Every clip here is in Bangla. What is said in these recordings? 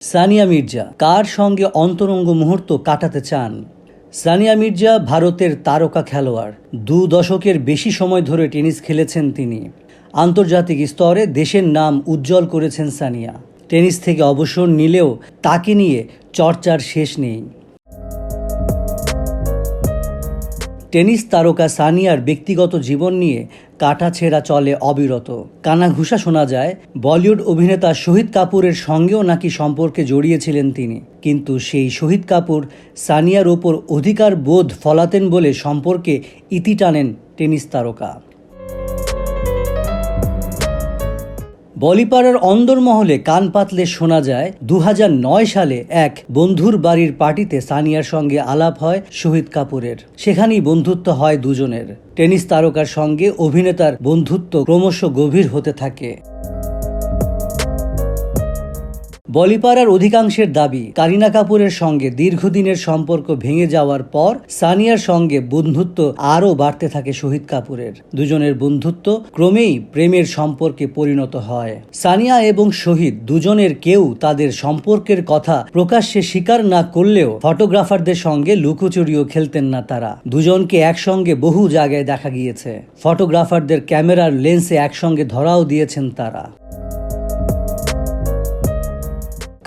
সানিয়া মির্জা, কার সঙ্গে অন্তরঙ্গ মুহূর্ত কাটাতে চান? সানিয়া মির্জা ভারতের তারকা খেলোয়াড়। দু দশকের বেশি সময় ধরে টেনিস খেলেছেন তিনি। আন্তর্জাতিক স্তরে দেশের নাম উজ্জ্বল করেছেন সানিয়া। টেনিস থেকে অবসর নিলেও তাকে নিয়ে চর্চার শেষ নেই। টেনিস তারকা সানিয়ার ব্যক্তিগত জীবন নিয়ে কাটাছেঁড়া চলে অবিরত। কানাঘুষা শোনা যায়, বলিউড অভিনেতা শহীদ কাপুরের সঙ্গেও নাকি সম্পর্কে জড়িয়েছিলেন তিনি। কিন্তু সেই শহীদ কাপুর সানিয়ার ওপর অধিকার বোধ ফলাতেন বলে সম্পর্কে ইতি টানেন টেনিস তারকা। বলিপাড়ার অন্দরমহলে কান পাতলে শোনা যায় দু হাজার নয় সালে এক বন্ধুর বাড়ির পার্টিতে সানিয়ার সঙ্গে আলাপ হয় শহীদ কাপুরের। সেখানেই বন্ধুত্ব হয় দুজনের। টেনিস তারকার সঙ্গে অভিনেতার বন্ধুত্ব ক্রমশ গভীর হতে থাকে। বলিপাড়ার অধিকাংশের দাবি কারিনা কাপুরের সঙ্গে দীর্ঘদিনের সম্পর্ক ভেঙে যাওয়ার পর সানিয়ার সঙ্গে বন্ধুত্ব আরও বাড়তে থাকে শহীদ কাপুরের। দুজনের বন্ধুত্ব ক্রমেই প্রেমের সম্পর্কে পরিণত হয়। সানিয়া এবং শহীদ দুজনের কেউ তাদের সম্পর্কের কথা প্রকাশ্যে স্বীকার না করলেও ফটোগ্রাফারদের সঙ্গে লুকোচুরিও খেলতেন না তারা। দুজনকে একসঙ্গে বহু জায়গায় দেখা গিয়েছে। ফটোগ্রাফারদের ক্যামেরার লেন্সে একসঙ্গে ধরাও দিয়েছেন তারা।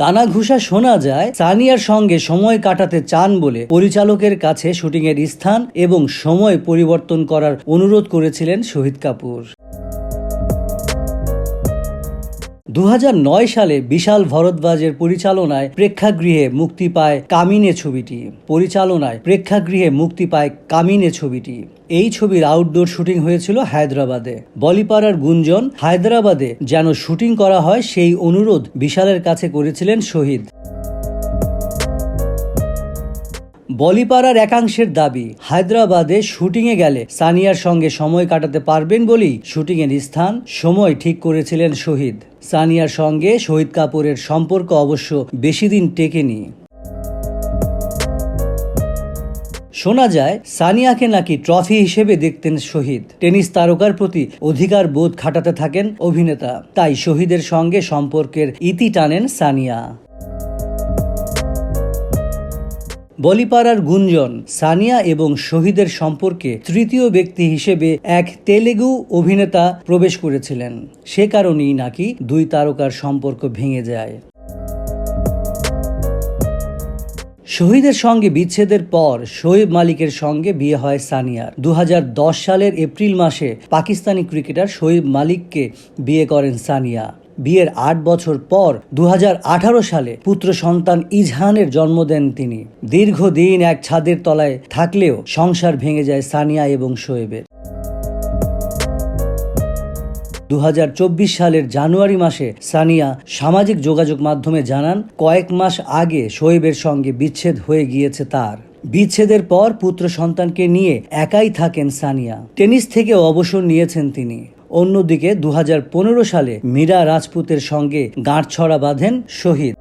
কানাঘুষা শোনা যায়, সানিয়ার সঙ্গে সময় কাটাতে চান বলে পরিচালকের কাছে শুটিংয়ের স্থান এবং সময় পরিবর্তন করার অনুরোধ করেছিলেন শহীদ কাপুর। দু হাজার নয় সালে বিশাল ভরদ্বাজের পরিচালনায় প্রেক্ষাগৃহে মুক্তি পায় কামিনে ছবিটি। পরিচালনায় প্রেক্ষাগৃহে মুক্তি পায় কামিনে ছবিটি। এই ছবির আউটডোর শুটিং হয়েছিল হায়দ্রাবাদে। বলিপাড়ার গুঞ্জন, হায়দ্রাবাদে যেন শুটিং করা হয় সেই অনুরোধ বিশালের কাছে করেছিলেন শহীদ। বলিপাড়ার একাংশের দাবি, হায়দ্রাবাদে শুটিংয়ে গেলে সানিয়ার সঙ্গে সময় কাটাতে পারবেন বলেই শুটিংয়ের স্থান সময় ঠিক করেছিলেন শহীদ। সানিয়ার সঙ্গে শহীদ কাপুরের সম্পর্ক অবশ্য বেশি দিন টেকেনি। শোনা যায়, সানিয়াকে নাকি ট্রফি হিসেবে দেখতেন শহীদ। টেনিস তারকার প্রতি অধিকার বোধ খাটাতে থাকেন অভিনেতা। তাই শহীদের সঙ্গে সম্পর্কের ইতি টানেন সানিয়া। বলিপাড়ার গুঞ্জন, সানিয়া এবং শহীদের সম্পর্কে তৃতীয় ব্যক্তি হিসেবে এক তেলেগু অভিনেতা প্রবেশ করেছিলেন। সে কারণেই নাকি দুই তারকার সম্পর্ক ভেঙে যায়। শহীদের সঙ্গে বিচ্ছেদের পর শোয়েব মালিকের সঙ্গে বিয়ে হয় সানিয়ার। দু হাজার দশ সালের এপ্রিল মাসে পাকিস্তানি ক্রিকেটার শোয়েব মালিককে বিয়ে করেন সানিয়া। বিয়ের আট বছর পর দু হাজার আঠারো সালে পুত্র সন্তান ইজহানের জন্ম দেন তিনি। দীর্ঘদিন এক ছাদের তলায় থাকলেও সংসার ভেঙে যায় সানিয়া এবং শোয়েবের। দু হাজার চব্বিশ সালের জানুয়ারি মাসে সানিয়া সামাজিক যোগাযোগ মাধ্যমে জানান, কয়েক মাস আগে শোয়েবের সঙ্গে বিচ্ছেদ হয়ে গিয়েছে তার। বিচ্ছেদের পর পুত্র সন্তানকে নিয়ে একাই থাকেন সানিয়া। টেনিস থেকে অবসর নিয়েছেন তিনি। অন্যদিকে দু হাজার পনেরো সালে মীরা রাজপুতের সঙ্গে গাঁটছড়া বাঁধেন শহীদ।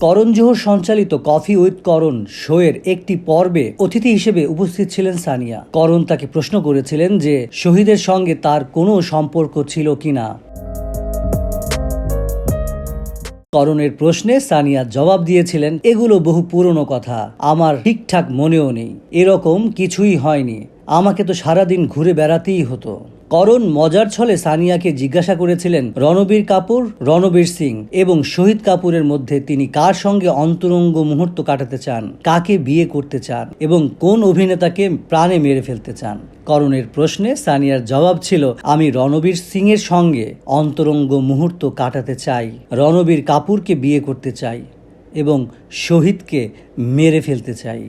করণ জোহর সঞ্চালিত কফি উইথ করণ শোয়ের একটি পর্বে অতিথি হিসেবে উপস্থিত ছিলেন সানিয়া। করণ তাকে প্রশ্ন করেছিলেন যে, শহীদের সঙ্গে তার কোনো সম্পর্ক ছিল কিনা। করণের প্রশ্নে সানিয়া জবাব দিয়েছিলেন, এগুলো বহু পুরনো কথা। আমার ঠিকঠাক মনেও নেই। এরকম কিছুই হয়নি। আমাকে তো সারাদিন ঘুরে বেড়াতেই হতো। করণ মজার ছলে সানিয়াকে জিজ্ঞাসা করেছিলেন রণবীর কাপুর, রণবীর সিং এবং শহীদ কাপুরের মধ্যে তিনি কার সঙ্গে অন্তরঙ্গ মুহূর্ত কাটাতে চান, কাকে বিয়ে করতে চান এবং কোন অভিনেতাকে প্রাণে মেরে ফেলতে চান? করণের প্রশ্নে সানিয়ার জবাব ছিল, আমি রণবীর সিং এর সঙ্গে অন্তরঙ্গ মুহূর্ত কাটাতে চাই, রণবীর কাপুরকে বিয়ে করতে চাই এবং শহীদকে মেরে ফেলতে চাই।